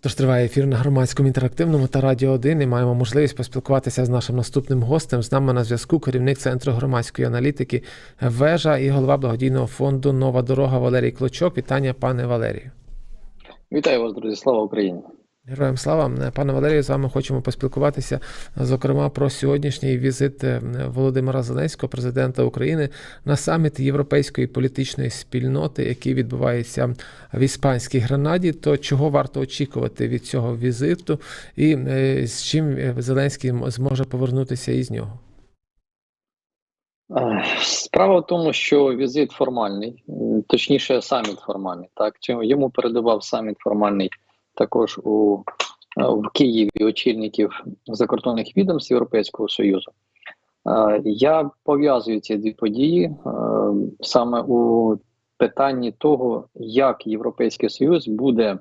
Тож триває ефір на громадському інтерактивному та радіо 1 і маємо можливість поспілкуватися з нашим наступним гостем. З нами на зв'язку керівник центру громадської аналітики Вежа і голова благодійного фонду Нова дорога Валерій Клочок. Вітання, пане Валерію. Вітаю вас, друзі! Слава Україні! Героям слава, пане Валерію, з вами хочемо поспілкуватися, зокрема, про сьогоднішній візит е, Володимира Зеленського, президента України, на саміт європейської політичної спільноти, який відбувається в іспанській гранаді. То чого варто очікувати від цього візиту, і е, з чим Зеленський зможе повернутися із нього? Справа в тому, що візит формальний, точніше, саміт формальний. Так йому передавав саміт формальний також у в Києві очільників закордонних відомств Європейського Союзу. Я пов'язую ці дві події саме у питанні того, як Європейський Союз буде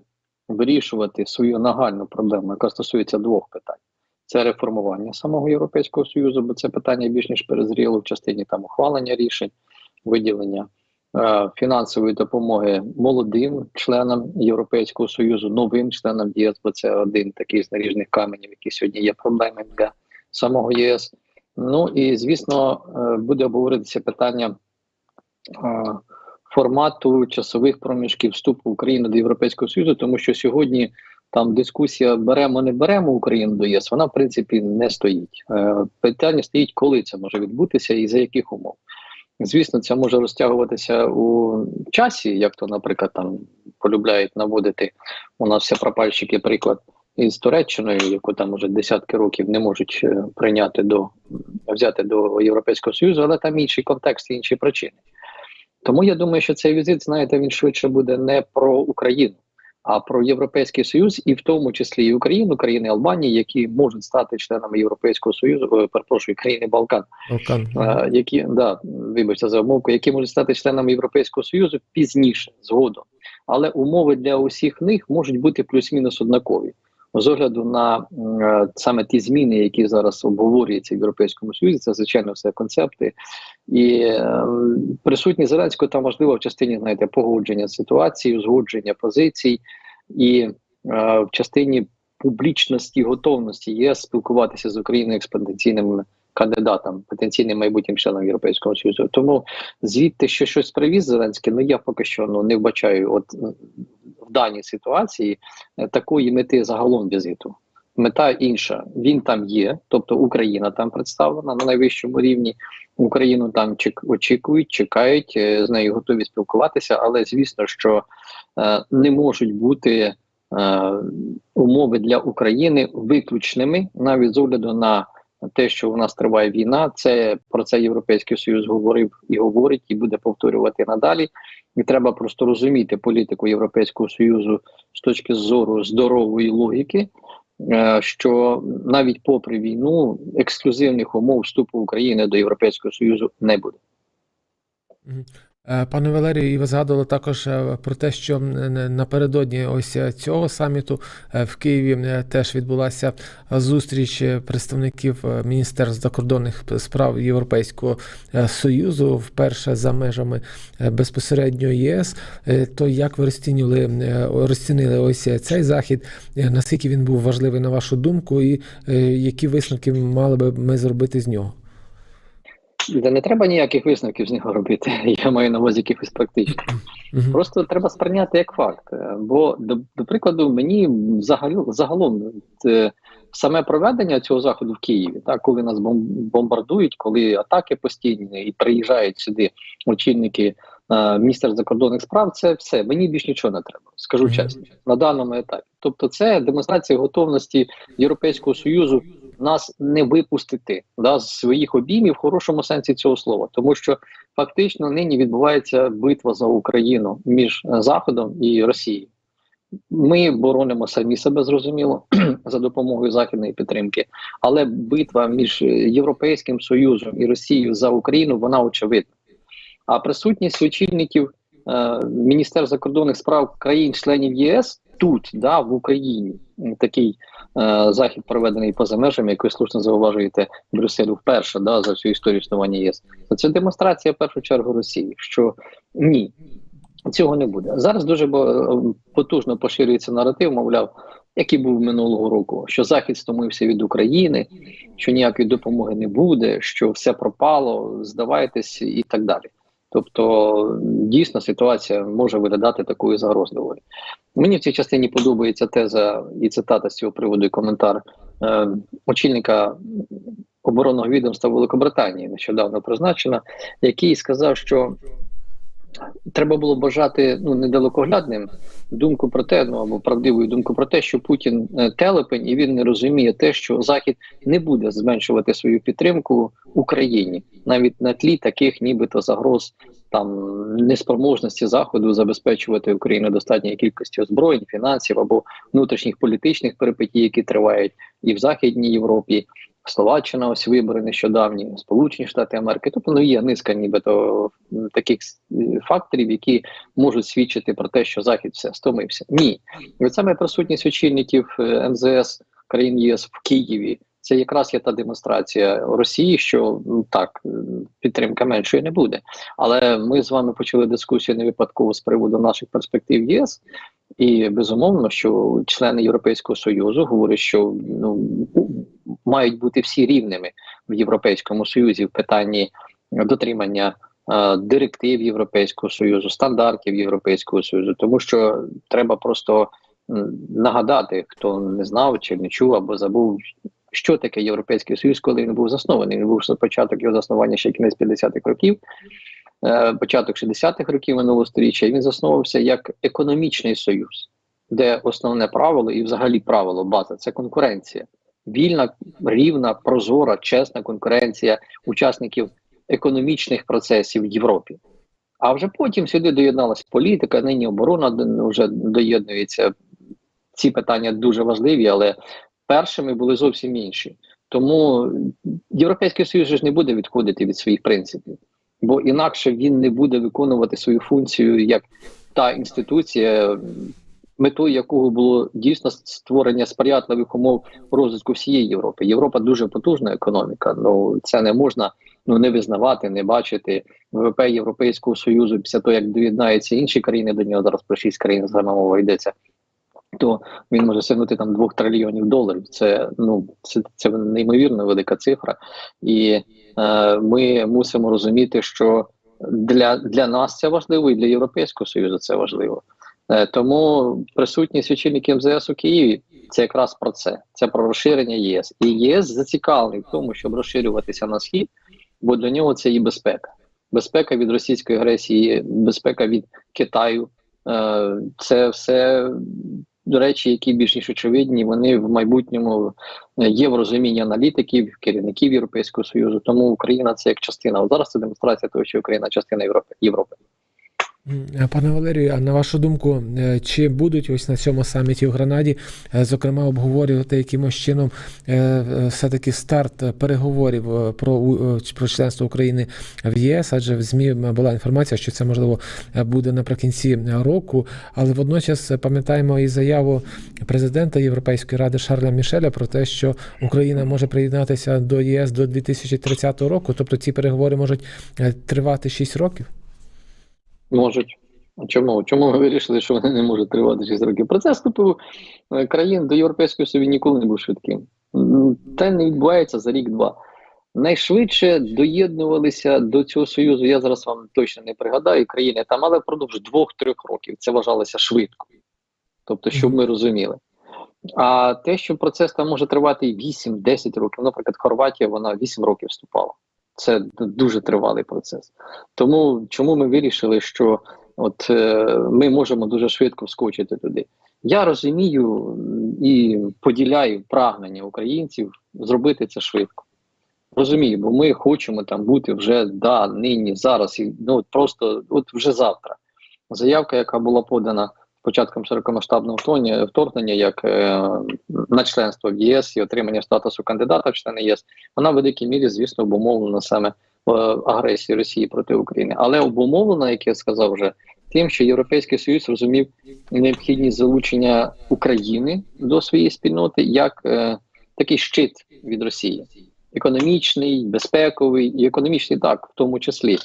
вирішувати свою нагальну проблему, яка стосується двох питань: це реформування самого Європейського Союзу, бо це питання більш ніж перезріло в частині там ухвалення рішень, виділення. Е, фінансової допомоги молодим членам Європейського союзу, новим членам ЄС, бо це один такий з наріжних каменів, які сьогодні є проблеми для самого ЄС. Ну і звісно, е, буде обговоритися питання е, формату часових проміжків вступу України до Європейського Союзу, тому що сьогодні там дискусія беремо, не беремо Україну до ЄС, вона в принципі не стоїть. Питання стоїть, коли це може відбутися і за яких умов. Звісно, це може розтягуватися у часі, як то, наприклад, там полюбляють наводити у нас все пропальщики приклад із Туреччиною, яку там уже десятки років не можуть е, прийняти до взяти до Європейського Союзу, але там інший контекст інші причини. Тому я думаю, що цей візит, знаєте, він швидше буде не про Україну, а про європейський союз, і в тому числі і Україну, країни Албанії, які можуть стати членами Європейського союзу, о, перепрошую, країни Балкан, Балкан. А, які да, вибачте за умовку, які можуть стати членами Європейського союзу пізніше згодом, але умови для усіх них можуть бути плюс-мінус однакові. З огляду на е, саме ті зміни, які зараз обговорюються в Європейському Союзі, це звичайно все концепти, і е, присутність Зеленського там важливо в частині знаєте, погодження ситуації, узгодження позицій, і е, в частині публічності готовності ЄС спілкуватися з Україною як кандидатом, потенційним майбутнім членом Європейського Союзу. Тому звідти що щось привіз Зеленський, ну я поки що ну не вбачаю, от в даній ситуації е, такої мети загалом візиту. Мета інша, він там є, тобто Україна там представлена на найвищому рівні. Україну там очікують, чекають, е, з нею готові спілкуватися, але звісно, що е, не можуть бути е, умови для України виключними навіть з огляду на те, що у нас триває війна. Це про це Європейський Союз говорив і говорить, і буде повторювати надалі. І треба просто розуміти політику Європейського союзу з точки зору здорової логіки. Е, що навіть попри війну ексклюзивних умов вступу України до Європейського Союзу не буде. Е, пане Валерію, і ви згадували також е, про те, що напередодні ось цього саміту в Києві теж відбулася зустріч представників Міністерств закордонних справ Європейського союзу вперше за межами безпосередньо ЄС. То як ви розцінили розцінили ось цей захід? Наскільки він був важливий на вашу думку, і які висновки мали би ми зробити з нього? Де не треба ніяких висновків з нього робити. Я маю на увазі якихось практичних. Просто треба сприйняти як факт. Бо, до, до прикладу, мені взагалі загалом це, саме проведення цього заходу в Києві, так, коли нас бомбардують, коли атаки постійні і приїжджають сюди очільники е, міністр закордонних справ, це все. Мені більш нічого не треба, скажу чесно, на даному етапі. Тобто, це демонстрація готовності Європейського союзу нас не випустити да, з своїх обіймів в хорошому сенсі цього слова, тому що фактично нині відбувається битва за Україну між е, Заходом і Росією. Ми боронимо самі себе зрозуміло за допомогою західної підтримки, але битва між Європейським Союзом і Росією за Україну вона очевидна. А присутність очільників е, Міністерства закордонних справ країн-членів ЄС тут, да, в Україні, такий е, захід проведений поза межами, як ви слушно зауважуєте Брюсселю вперше да, за всю історію існування ЄС. Це демонстрація в першу чергу Росії, що ні. Цього не буде зараз. Дуже потужно поширюється наратив. Мовляв, який був минулого року, що Захід стомився від України, що ніякої допомоги не буде, що все пропало, здавайтесь і так далі. Тобто, дійсно ситуація може виглядати такою загрозливою. Мені в цій частині подобається теза і цитата з цього приводу, і коментар е, очільника оборонного відомства Великобританії, нещодавно призначена, який сказав, що треба було бажати ну недалекоглядним думку про те, ну або правдиву думку про те, що Путін е, телепень і він не розуміє те, що Захід не буде зменшувати свою підтримку Україні навіть на тлі таких, нібито загроз там неспроможності заходу забезпечувати Україну достатньою кількістю озброєнь, фінансів або внутрішніх політичних перипетій, які тривають і в Західній Європі. Словаччина, ось вибори нещодавні, Сполучені Штати Америки. Тобто ну, є низка, нібито таких е, факторів, які можуть свідчити про те, що Захід все стомився. Ні, від саме присутність очільників е, МЗС країн ЄС в Києві. Це якраз є та демонстрація Росії, що так підтримка меншої не буде. Але ми з вами почали дискусію не випадково з приводу наших перспектив ЄС. І безумовно, що члени Європейського союзу говорять, що ну мають бути всі рівними в Європейському Союзі в питанні дотримання е, директив Європейського союзу, стандартів Європейського союзу, тому що треба просто нагадати, хто не знав чи не чув або забув. Що таке Європейський Союз, коли він був заснований? Він був початок його заснування ще кінець 50-х років, е, початок 60-х років минулого століття. Він заснувався як економічний союз, де основне правило і взагалі правило база це конкуренція вільна, рівна, прозора, чесна конкуренція учасників економічних процесів в Європі. А вже потім сюди доєдналася політика, нині оборона вже доєднується. Ці питання дуже важливі, але першими були зовсім інші. Тому Європейський Союз ж не буде відходити від своїх принципів, бо інакше він не буде виконувати свою функцію як та інституція, метою якого було дійсно створення сприятливих умов розвитку всієї Європи. Європа дуже потужна економіка. Ну це не можна ну не визнавати, не бачити ВВП Європейського союзу після того, як доєднаються інші країни до нього зараз про шість країн з мова йдеться. То він може сягнути там двох трильйонів доларів. Це ну це це неймовірно велика цифра, і е, ми мусимо розуміти, що для для нас це важливо, і для Європейського союзу це важливо. Е, тому присутність очільників МЗС у Києві це якраз про це. Це про розширення ЄС. І ЄС зацікавлений в тому, щоб розширюватися на схід, бо для нього це і безпека. Безпека від російської агресії, безпека від Китаю. Е, це все речі, які більш ніж очевидні. Вони в майбутньому є в розумінні аналітиків, керівників Європейського союзу. Тому Україна це як частина. Зараз це демонстрація того, що Україна частина Європи Європи. Пане Валерію, а на вашу думку, е, чи будуть ось на цьому саміті в Гранаді, е, зокрема, обговорювати якимось чином е, все-таки старт переговорів про, про членство України в ЄС? Адже в ЗМІ була інформація, що це можливо буде наприкінці року, але водночас пам'ятаємо і заяву президента Європейської ради Шарля Мішеля про те, що Україна може приєднатися до ЄС до 2030 року. Тобто ці переговори можуть тривати 6 років. Можуть. Чому? Чому ви вирішили, що вони не можуть тривати 6 років? Процес вступу е, країн до Європейського Союзу ніколи не був швидким. Це не відбувається за рік-два. Найшвидше доєднувалися до цього союзу. Я зараз вам точно не пригадаю країни там, але впродовж двох-трьох років це вважалося швидко. Тобто, щоб ми розуміли. А те, що процес там може тривати і 8-10 років, наприклад, Хорватія, вона 8 років вступала. Це дуже тривалий процес. Тому чому ми вирішили, що от е, ми можемо дуже швидко вскочити туди? Я розумію і поділяю прагнення українців зробити це швидко. Розумію, бо ми хочемо там бути вже да, нині, зараз, і ну просто от вже завтра. Заявка, яка була подана початком широкомасштабного вторгнення, як е, на членство в ЄС і отримання статусу кандидата в члени ЄС, вона в великій мірі, звісно, обумовлена саме е, агресією Росії проти України, але обумовлена, як я сказав вже, тим, що Європейський Союз розумів необхідність залучення України до своєї спільноти як е, такий щит від Росії, економічний, безпековий і економічний так, в тому числі.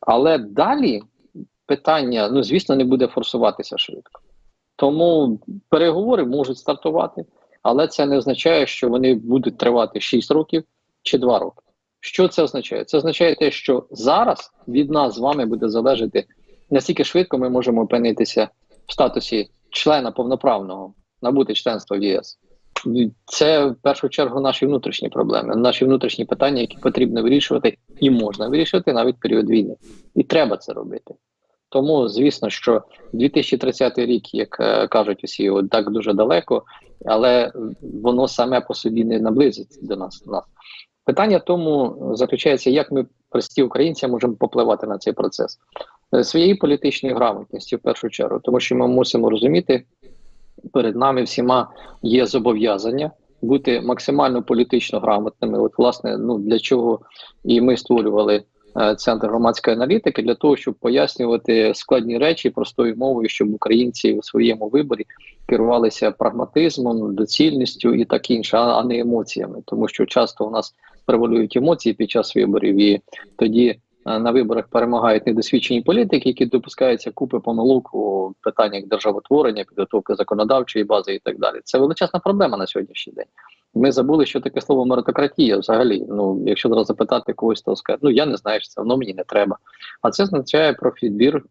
Але далі питання, ну звісно, не буде форсуватися швидко. Тому переговори можуть стартувати, але це не означає, що вони будуть тривати 6 років чи 2 роки. Що це означає? Це означає те, що зараз від нас з вами буде залежати наскільки швидко ми можемо опинитися в статусі члена повноправного набути членства в ЄС. Це в першу чергу наші внутрішні проблеми, наші внутрішні питання, які потрібно вирішувати, і можна вирішувати навіть в період війни. І треба це робити. Тому, звісно, що 2030 рік, як е, кажуть усі, от так дуже далеко, але воно саме по собі не наблизить до нас. нас. Питання тому заключається, як ми, прості українці, можемо попливати на цей процес Е, своєю політичною грамотністю, в першу чергу, тому що ми мусимо розуміти, перед нами всіма є зобов'язання бути максимально політично грамотними. От, власне, ну для чого і ми створювали е, центр громадської аналітики для того, щоб пояснювати складні речі простою мовою, щоб українці у своєму виборі керувалися прагматизмом, доцільністю і так інше, а, не емоціями, тому що часто у нас превалюють емоції під час виборів, і тоді Е, на виборах перемагають недосвідчені політики, які допускаються купи помилок у питаннях державотворення, підготовки законодавчої бази і так далі. Це величезна проблема на сьогоднішній день. Ми забули, що таке слово меритократія взагалі. Ну, якщо зараз запитати когось, то скаже, ну я не знаю, що це воно мені не треба. А це означає про відбір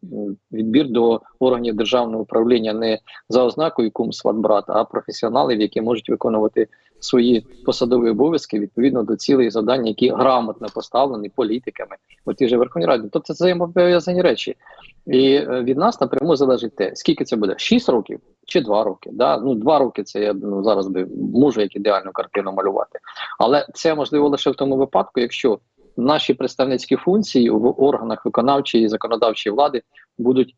відбір до органів державного управління не за ознакою кум сват брат, а професіоналів, які можуть виконувати свої посадові обов'язки відповідно до цілей завдань, які грамотно поставлені політиками у тій же Верховній Раді. Тобто це взаємопов'язані речі. І е, від нас напряму залежить те, скільки це буде: 6 років чи 2 роки. Да? Ну, 2 роки це я ну, зараз би можу як ідеальну картину малювати. Але це можливо лише в тому випадку, якщо наші представницькі функції в органах виконавчої і законодавчої влади будуть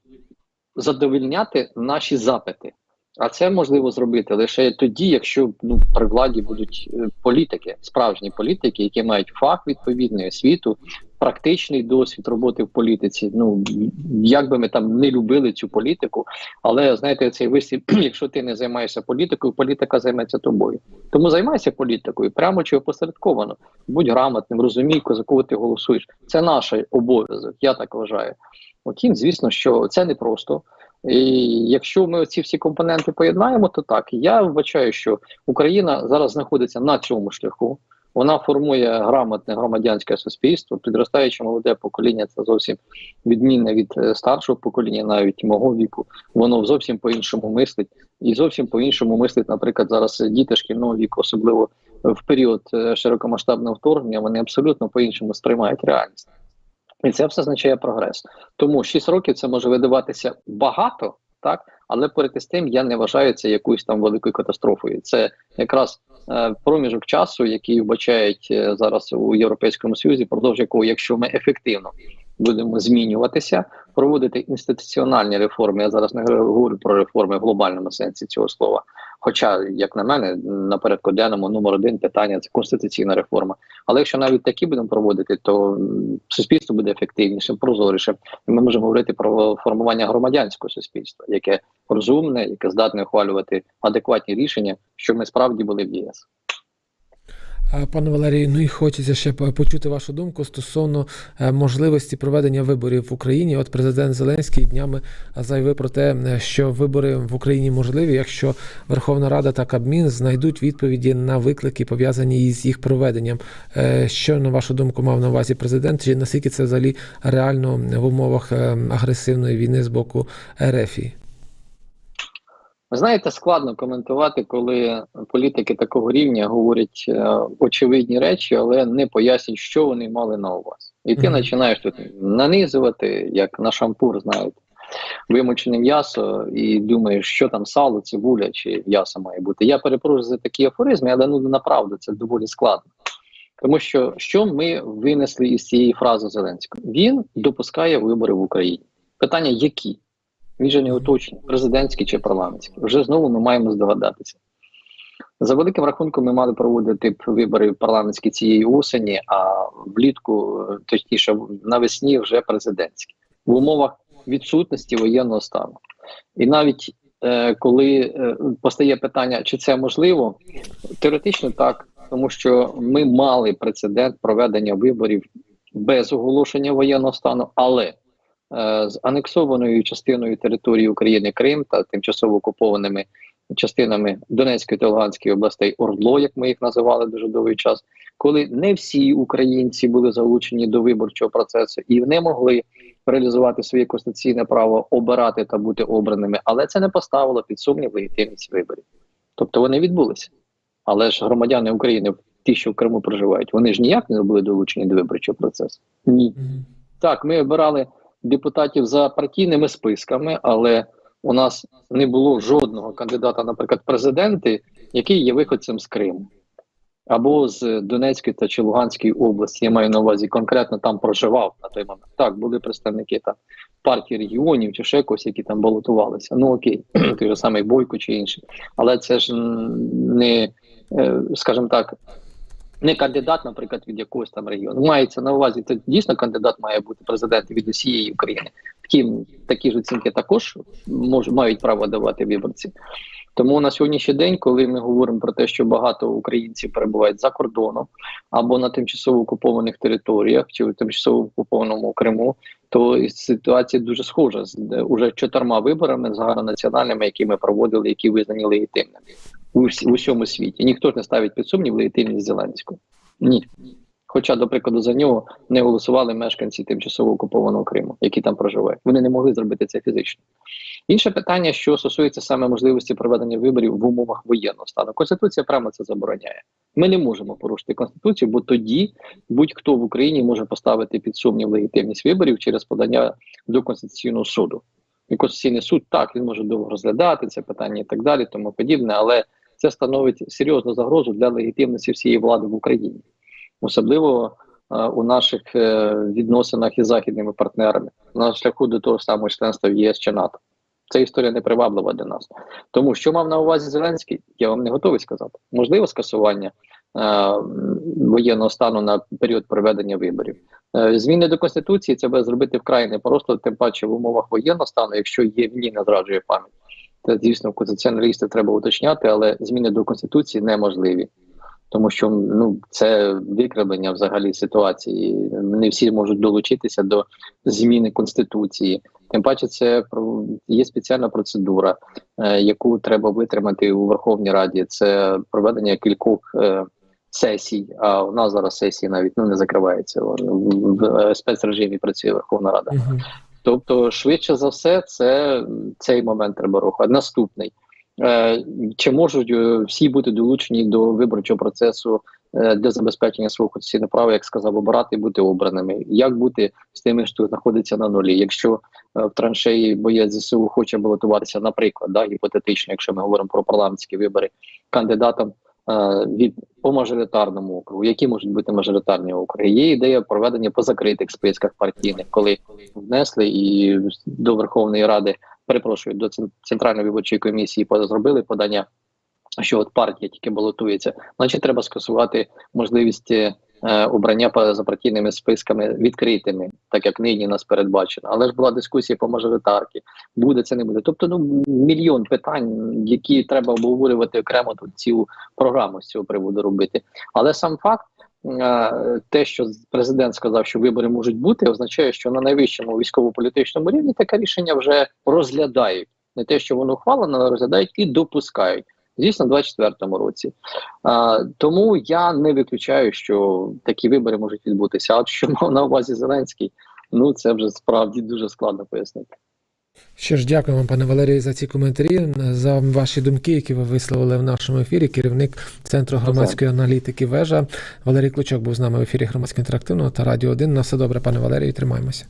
задовільняти наші запити. А це можливо зробити лише тоді, якщо ну при владі будуть е, політики, справжні політики, які мають фах відповідний освіту, практичний досвід роботи в політиці. Ну як би ми там не любили цю політику, але знаєте, цей вислів, якщо ти не займаєшся політикою, політика займеться тобою. Тому займайся політикою, прямо чи опосередковано. Будь грамотним, розумій, за кого ти голосуєш. Це наш обов'язок. Я так вважаю. Утім, звісно, що це не просто. І якщо ми ці всі компоненти поєднаємо, то так я вбачаю, що Україна зараз знаходиться на цьому шляху. Вона формує грамотне громадянське суспільство. Підростаюче молоде покоління це зовсім відмінне від е, старшого покоління, навіть мого віку. Воно зовсім по-іншому мислить, і зовсім по-іншому мислить, наприклад, зараз діти шкільного віку, особливо в період е, широкомасштабного вторгнення, вони абсолютно по-іншому сприймають реальність. І це все означає прогрес. Тому 6 років це може видаватися багато, так але поряд із тим я не вважаю це якоюсь там великою катастрофою. Це якраз е, проміжок часу, який вбачають е, зараз у Європейському Союзі, продовж якого, якщо ми ефективно будемо змінюватися, проводити інституціональні реформи. Я зараз не говорю про реформи в глобальному сенсі цього слова. Хоча, як на мене, на порядку денному номер один питання це конституційна реформа. Але якщо навіть такі будемо проводити, то суспільство буде ефективнішим, прозорішим. І ми можемо говорити про формування громадянського суспільства, яке розумне, яке здатне ухвалювати адекватні рішення, щоб ми справді були в ЄС. Пане Валерію, ну і хочеться ще почути вашу думку стосовно е, можливості проведення виборів в Україні. От президент Зеленський днями заявив про те, що вибори в Україні можливі, якщо Верховна Рада та Кабмін знайдуть відповіді на виклики, пов'язані із їх проведенням. Е, що на вашу думку мав на увазі президент? Чи наскільки це взагалі реально в умовах е, агресивної війни з боку РФІ? Ви знаєте, складно коментувати, коли політики такого рівня говорять е, очевидні речі, але не пояснюють, що вони мали на увазі. І ти починаєш тут нанизувати, як на шампур, знаєте, вимочене м'ясо, і думаєш, що там сало, цибуля чи м'ясо має бути. Я перепрошую за такі афоризми, але ну направду це доволі складно. Тому що що ми винесли із цієї фрази Зеленського? Він допускає вибори в Україні. Питання які? Він же не уточнює, президентський чи парламентський. Вже знову ми маємо здогадатися. За великим рахунком, ми мали проводити вибори парламентські цієї осені, а влітку, точніше, навесні вже президентські в умовах відсутності воєнного стану. І навіть е, коли е, постає питання, чи це можливо, теоретично так, тому що ми мали прецедент проведення виборів без оголошення воєнного стану, але з анексованою частиною території України Крим та тимчасово окупованими частинами Донецької та Луганської областей Ордло, як ми їх називали дуже довгий час, коли не всі українці були залучені до виборчого процесу і не могли реалізувати своє конституційне право обирати та бути обраними, але це не поставило під сумнів легітимність виборів. Тобто вони відбулися. Але ж громадяни України, ті, що в Криму проживають, вони ж ніяк не були долучені до виборчого процесу. Ні. Так, ми обирали депутатів за партійними списками, але у нас не було жодного кандидата, наприклад, президенти, який є виходцем з Криму або з Донецької та чи Луганської області. Я маю на увазі конкретно там проживав на той момент. Так, були представники там партії регіонів чи ще когось, які там балотувалися. Ну окей, той же самий Бойко чи інший. Але це ж не, е, скажімо так, не кандидат, наприклад, від якогось там регіону. Мається на увазі, це дійсно кандидат має бути президент від усієї України. Втім, такі ж оцінки також мож, мають право давати виборці. Тому на сьогоднішній день, коли ми говоримо про те, що багато українців перебувають за кордоном або на тимчасово окупованих територіях, чи в тимчасово окупованому Криму, то ситуація дуже схожа з уже чотирма виборами загальнонаціональними, які ми проводили, які визнані легітимними у, всі- у світі. Ніхто ж не ставить під сумнів легітимність Зеленського. Ні. Хоча, до прикладу, за нього не голосували мешканці тимчасово окупованого Криму, які там проживають. Вони не могли зробити це фізично. Інше питання, що стосується саме можливості проведення виборів в умовах воєнного стану. Конституція прямо це забороняє. Ми не можемо порушити конституцію, бо тоді будь-хто в Україні може поставити під сумнів легітимність виборів через подання до конституційного суду. І конституційний суд так він може довго розглядати це питання і так далі, тому подібне, але це становить серйозну загрозу для легітимності всієї влади в Україні, особливо е, у наших е, відносинах із західними партнерами на шляху до того самого членства в єС чи НАТО. Ця історія не приваблива для нас. Тому що мав на увазі Зеленський, я вам не готовий сказати. Можливо, скасування е, воєнного стану на період проведення виборів. Е, зміни до конституції це буде зробити вкрай непросто, тим паче в умовах воєнного стану, якщо є війні, не зраджує пам'ять. Це дійсно конституціоналістів треба уточняти, але зміни до конституції неможливі. Тому що ну це викривлення взагалі ситуації. Не всі можуть долучитися до зміни конституції. Тим паче, це є спеціальна процедура, е, яку треба витримати у Верховній Раді. Це проведення кількох е, сесій. А у нас зараз сесії навіть ну не закриваються. В, в, в спецрежимі працює Верховна Рада. Мгм. Тобто, швидше за все, це цей момент треба рухати. Наступний. Е, Чи можуть е, всі бути долучені до виборчого процесу е, для забезпечення свого конституційного права, як сказав, обирати і бути обраними? Як бути з тими, хто знаходиться на нулі? Якщо в траншеї боєць ЗСУ хоче балотуватися, наприклад, да, гіпотетично, якщо ми говоримо про парламентські вибори, кандидатом е, від по мажоритарному округу, які можуть бути мажоритарні округи? Є ідея проведення по закритих списках партійних, коли внесли і до Верховної Ради, перепрошую, до Центральної виборчої комісії зробили подання, що от партія тільки балотується, значить треба скасувати можливість е, обрання за партійними списками відкритими, так як нині нас передбачено. Але ж була дискусія по мажоритарки, буде це не буде. Тобто, ну мільйон питань, які треба обговорювати окремо тут цілу програму з цього приводу робити. Але сам факт. е, Те, що президент сказав, що вибори можуть бути, означає, що на найвищому військово-політичному рівні таке рішення вже розглядають. Не те, що воно ухвалено, але розглядають і допускають. Звісно, в 24-му році. А, тому я не виключаю, що такі вибори можуть відбутися. А от що мав на увазі Зеленський, ну це вже справді дуже складно пояснити. Що ж, дякую вам, пане Валерію, за ці коментарі, за ваші думки, які ви висловили в нашому ефірі. Керівник Центру громадської аналітики Вежа Валерій Клочок був з нами в ефірі громадського інтерактивного та Радіо 1. На все добре, пане Валерію, тримаємося.